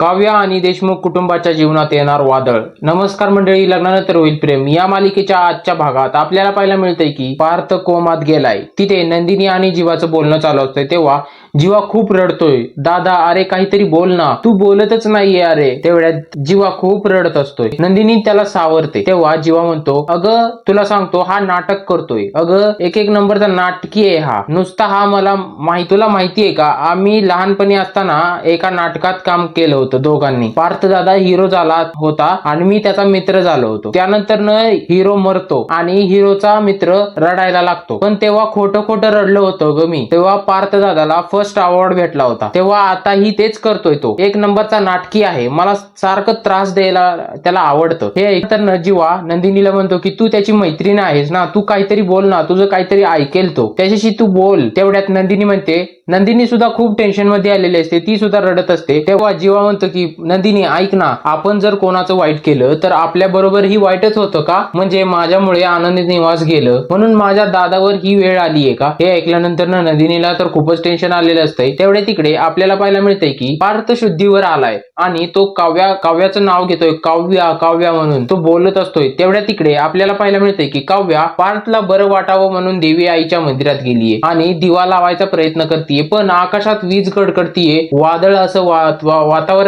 काव्या आणि देशमुख कुटुंबाच्या जीवनात येणार वादळ. नमस्कार मंडळी लग्नानंतर होईल प्रेम. या मालिकेच्या आजच्या भागात आपल्याला पाहायला मिळतंय की पार्थ कोमात गेलाय. तिथे नंदिनी आणि जीवाचं बोलणं चालू असतंय. तेव्हा जीवा खूप रडतोय. दादा अरे काहीतरी बोल ना. तू बोलतच नाहीये अरे. तेवढ्यात जीवा खूप रडत असतोय. नंदिनी त्याला सावरते. तेव्हा जीवा म्हणतो अगं तुला सांगतो हा नाटक करतोय. अगं एक एक नंबरचा नाटकी आहे हा. नुसता हा मला माहिती तुला माहितीये का? आम्ही लहानपणी असताना एका नाटकात काम केलं होतं. दोघांनी. पार्थ दादा हिरो झाला होता आणि मी त्याचा मित्र झालो होतो. त्यानंतर न हिरो मरतो आणि हिरोचा मित्र रडायला लागतो. पण तेव्हा खोटं खोटं रडलं होतं ग मी. तेव्हा पार्थ दादाला फर्स्ट अवॉर्ड भेटला होता. तेव्हा आताही तेच करतोय तो. एक नंबरचा नाटकी आहे. मला सारखं त्रास द्यायला त्याला आवडतं. हे ऐकतर न जीवा नंदिनीला म्हणतो की तू त्याची मैत्रीण आहेस ना. तू काहीतरी बोल ना. तुझं काहीतरी ऐकेल तो. त्याच्याशी तू बोल. तेवढ्यात नंदिनी म्हणते नंदिनी सुद्धा खूप टेन्शनमध्ये आलेली असते. ती सुद्धा रडत असते. तेव्हा जीवा म्हणतो की नंदिनी ऐक ना आपण जर कोणाचं वाईट केलं तर आपल्या बरोबर ही वाईटच होतं का? म्हणजे माझ्यामुळे आनंदी निवास गेलं. म्हणून माझ्या दादावर ही वेळ आलीये का? हे ऐकल्यानंतर ना नंदिनीला तर खूपच टेन्शन आलेलं असतंय. तेवढे तिकडे आपल्याला पाहायला मिळतंय की पार्थ शुद्धीवर आलाय. आणि तो काव्या काव्याचं नाव घेतोय. काव्या काव्या म्हणून. तो बोलत असतोय. तेवढ्या तिकडे आपल्याला पाहायला मिळतंय की काव्या पार्थला बरं वाटावं म्हणून देवी आईच्या मंदिरात गेलीये. आणि दिवा लावायचा प्रयत्न करतीये पण आकाशात वीज कडकडतीये. वादळ असं वा-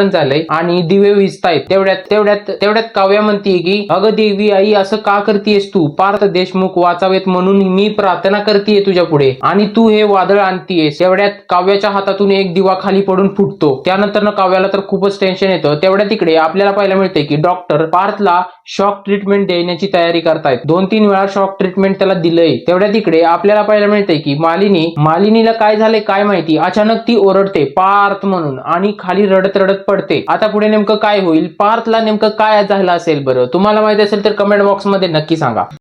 वा- झालंय आणि दिवे विजतायत. तेवढ्यात तेवढ्यात तेवढ्यात काव्या म्हणतीये की अगं देवी आई असं का करतीयस तू? पार्थ देशमुख वाचावेत म्हणून मी प्रार्थना करतीये तुझ्या पुढे आणि तू हे वादळ आणतीयस. तेवढ्यात काव्याच्या हातातून एक दिवा खाली पडून फुटतो. त्यानंतर काव्याला तर खूपच टेन्शन येतं. तेवढ्या तिकडे आपल्याला पाहायला मिळते की डॉक्टर पार्थला शॉक ट्रीटमेंट देण्याची तयारी करतायत. दोन तीन वेळा शॉक ट्रीटमेंट त्याला दिलंय. तेवढ्या तिकडे आपल्याला पाहायला मिळते की मालिनी मालिनीला काय झालंय काय माहिती? अचानक ती ओरडते पार्थ म्हणून आणि खाली रडत रडत पडते. आता पुढे नेमकं काय होईल? पार्थला नेमकं काय झालं असेल बरं? तुम्हाला माहिती असेल तर कमेंट बॉक्समध्ये नक्की सांगा.